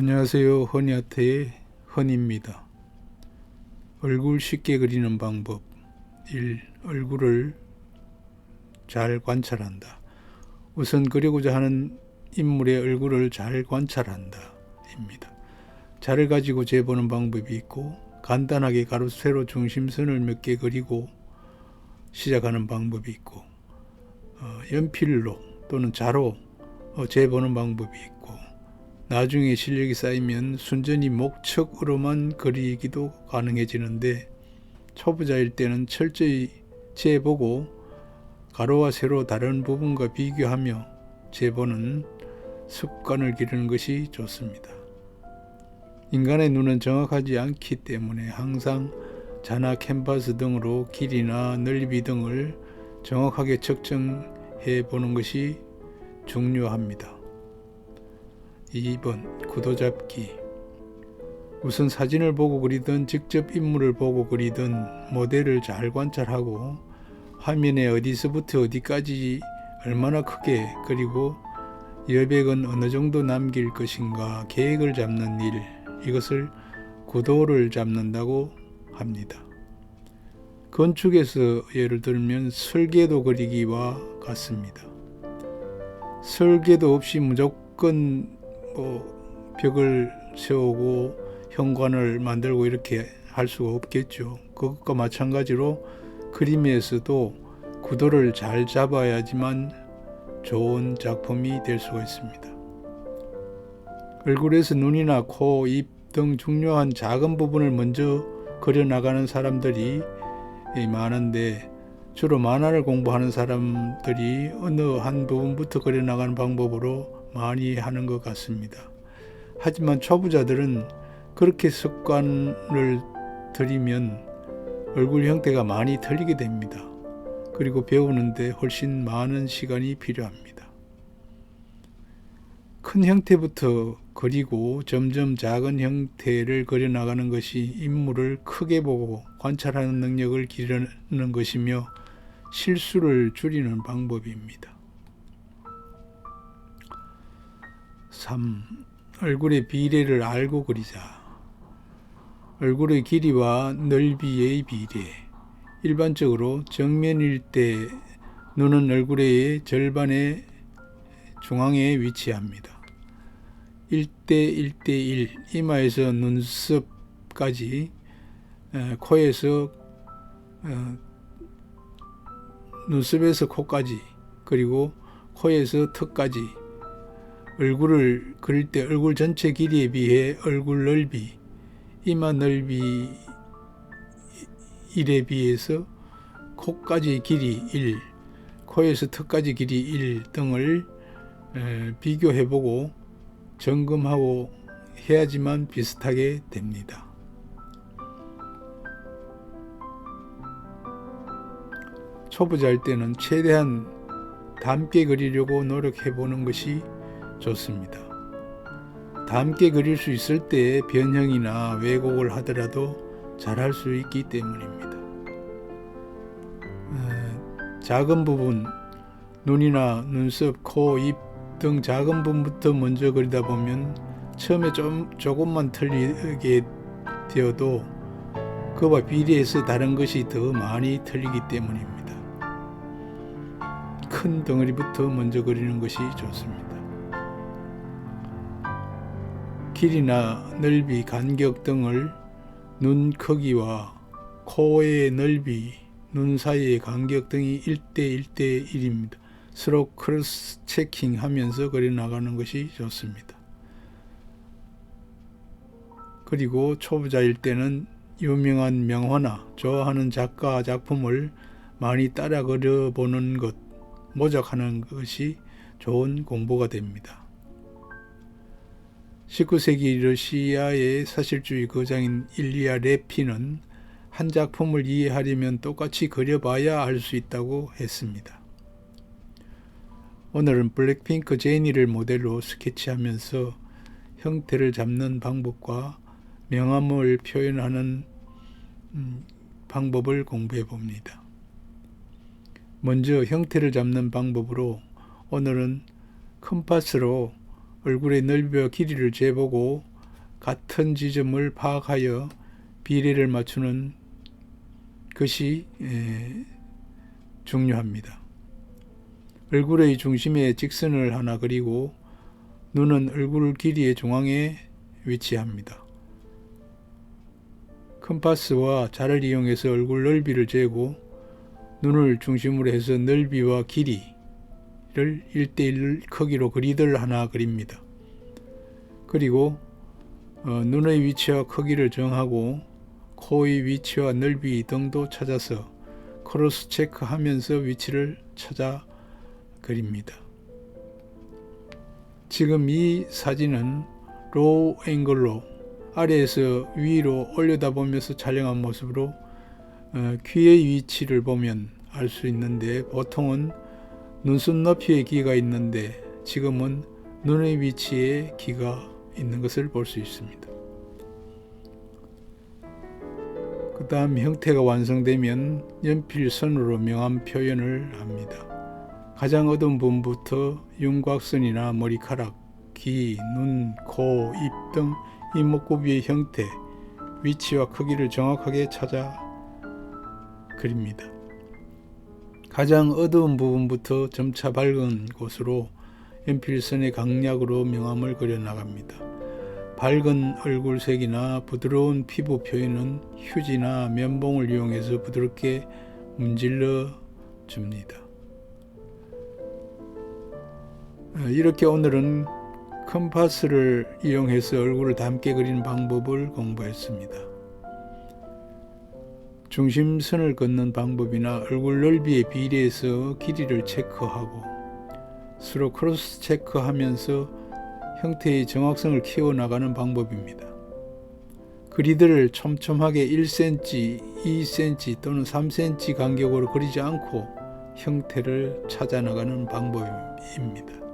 안녕하세요. 허니아트의 허니입니다. 얼굴 쉽게 그리는 방법 1. 얼굴을 잘 관찰한다. 우선 그리고자 하는 인물의 얼굴을 잘 관찰한다. 입니다. 자를 가지고 재보는 방법이 있고 간단하게 가로 세로 중심선을 몇 개 그리고 시작하는 방법이 있고 어, 연필로 또는 자로 어, 재보는 방법이 있고 나중에 실력이 쌓이면 순전히 목척으로만 그리기도 가능해지는데 초보자일 때는 철저히 재보고 가로와 세로 다른 부분과 비교하며 재보는 습관을 기르는 것이 좋습니다. 인간의 눈은 정확하지 않기 때문에 항상 자나 캔버스 등으로 길이나 넓이 등을 정확하게 측정해 보는 것이 중요합니다. 2번 구도 잡기 우선 사진을 보고 그리든 직접 인물을 보고 그리든 모델을 잘 관찰하고 화면에 어디서부터 어디까지 얼마나 크게 그리고 여백은 어느 정도 남길 것인가 계획을 잡는 일 이것을 구도를 잡는다고 합니다. 건축에서 예를 들면 설계도 그리기와 같습니다. 설계도 없이 무조건 뭐 벽을 세우고 현관을 만들고 이렇게 할 수가 없겠죠. 그것과 마찬가지로 그림에서도 구도를 잘 잡아야지만 좋은 작품이 될 수가 있습니다. 얼굴에서 눈이나 코, 입 등 중요한 작은 부분을 먼저 그려나가는 사람들이 많은데 주로 만화를 공부하는 사람들이 어느 한 부분부터 그려나가는 방법으로 많이 하는 것 같습니다. 하지만 초보자들은 그렇게 습관을 들이면 얼굴 형태가 많이 틀리게 됩니다. 그리고 배우는데 훨씬 많은 시간이 필요합니다. 큰 형태부터 그리고 점점 작은 형태를 그려나가는 것이 인물을 크게 보고 관찰하는 능력을 기르는 것이며 실수를 줄이는 방법입니다. 3. 얼굴의 비례를 알고 그리자. 얼굴의 길이와 넓이의 비례. 일반적으로 정면일 때 눈은 얼굴의 절반의 중앙에 위치합니다. 1대 1대 1 이마에서 눈썹까지 코에서 어, 눈썹에서 코까지 그리고 코에서 턱까지 얼굴을 그릴 때 얼굴 전체 길이에 비해 얼굴 넓이 이마 넓이 1에 비해서 코까지 길이 1 코에서 턱까지 길이 1 등을 비교해보고 점검하고 해야지만 비슷하게 됩니다. 초보자일 때는 최대한 닮게 그리려고 노력해 보는 것이 좋습니다. 닮게 그릴 수 있을 때 변형이나 왜곡을 하더라도 잘할 수 있기 때문입니다. 어, 작은 부분, 눈이나 눈썹, 코, 입 등 작은 부분부터 먼저 그리다 보면 처음에 좀 조금만 틀리게 되어도 그와 비례해서 다른 것이 더 많이 틀리기 때문입니다. 큰 덩어리부터 먼저 그리는 것이 좋습니다. 길이나 넓이, 간격 등을 눈 크기와 코의 넓이, 눈 사이의 간격 등이 1대 1대 1입니다. 서로 크로스 체킹 하면서 그려 나가는 것이 좋습니다. 그리고 초보자일 때는 유명한 명화나 좋아하는 작가 작품을 많이 따라 그려보는 것, 모작하는 것이 좋은 공부가 됩니다. 19세기 러시아의 사실주의 거장인 일리아 레피는 한 작품을 이해하려면 똑같이 그려봐야 알수 있다고 했습니다. 오늘은 블랙핑크 제니를 모델로 스케치하면서 형태를 잡는 방법과 명암을 표현하는 음, 방법을 공부해 봅니다. 먼저 형태를 잡는 방법으로 오늘은 컴파스로 얼굴의 넓이와 길이를 재보고 같은 지점을 파악하여 비례를 맞추는 것이 에, 중요합니다. 얼굴의 중심에 직선을 하나 그리고 눈은 얼굴 길이의 중앙에 위치합니다. 컴파스와 자를 이용해서 얼굴 넓이를 재고 눈을 중심으로 해서 넓이와 길이 를 1대1 크기로 그리드를 하나 그립니다. 그리고 어, 눈의 위치와 크기를 정하고 코의 위치와 넓이 등도 찾아서 크로스 체크하면서 위치를 찾아 그립니다. 지금 이 사진은 로우 앵글로 아래에서 위로 올려다보면서 촬영한 모습으로 어, 귀의 위치를 보면 알 수 있는데 보통은 눈썹 높이에 귀가 있는데 지금은 눈의 위치에 귀가 있는 것을 볼 수 있습니다. 그 다음 형태가 완성되면 연필선으로 명암 표현을 합니다. 가장 어두운 부분부터 윤곽선이나 머리카락, 귀, 눈, 코, 입 등 이목구비의 형태, 위치와 크기를 정확하게 찾아 그립니다. 가장 어두운 부분부터 점차 밝은 곳으로 연필선의 강약으로 명암을 그려 나갑니다. 밝은 얼굴색이나 부드러운 피부 표현은 휴지나 면봉을 이용해서 부드럽게 문질러 줍니다. 어, 이렇게 오늘은 컴파스를 이용해서 얼굴을 닮게 그리는 방법을 공부했습니다. 중심선을 긋는 방법이나 얼굴 넓이에 비례해서 길이를 체크하고 서로 크로스 체크하면서 형태의 정확성을 키워나가는 방법입니다. 그리드를 촘촘하게 1cm, 2cm 또는 3cm 간격으로 그리지 않고 형태를 찾아나가는 방법입니다.